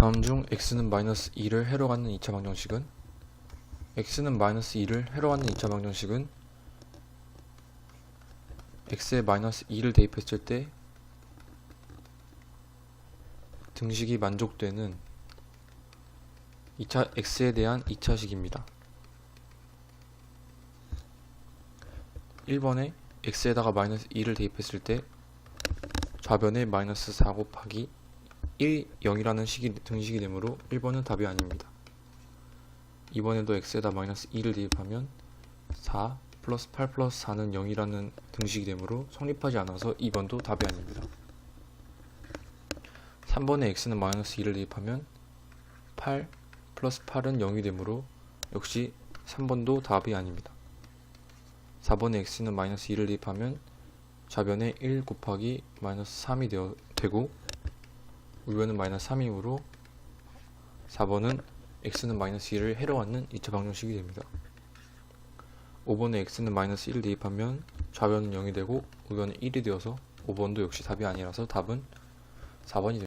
다음 중 x는 마이너스 2를 해로 갖는 2차 방정식은 x는 마이너스 2를 해로 갖는 2차 방정식은 x에 마이너스 2를 대입했을 때 등식이 만족되는 2차 x에 대한 2차식입니다. 1번에 x에다가 마이너스 2를 대입했을 때 좌변에 마이너스 4 곱하기 1, 0이라는 식이 등식이 되므로 1번은 답이 아닙니다. 2번에도 x에다 마이너스 2를 대입하면 4 플러스 8 플러스 4는 0이라는 등식이 되므로 성립하지 않아서 2번도 답이 아닙니다. 3번에 x는 마이너스 2를 대입하면 8 플러스 8은 0이 되므로 역시 3번도 답이 아닙니다. 4번에 x는 마이너스 2를 대입하면 좌변에 1 곱하기 마이너스 3이 되어, 되고 우변은 마이너스 3이므로 4번은 x는 마이너스 2를 해로 갖는 2차 방정식이 됩니다. 5번에 x는 마이너스 1을 대입하면 좌변은 0이 되고 우변은 1이 되어서 5번도 역시 답이 아니라서 답은 4번이 됩니다.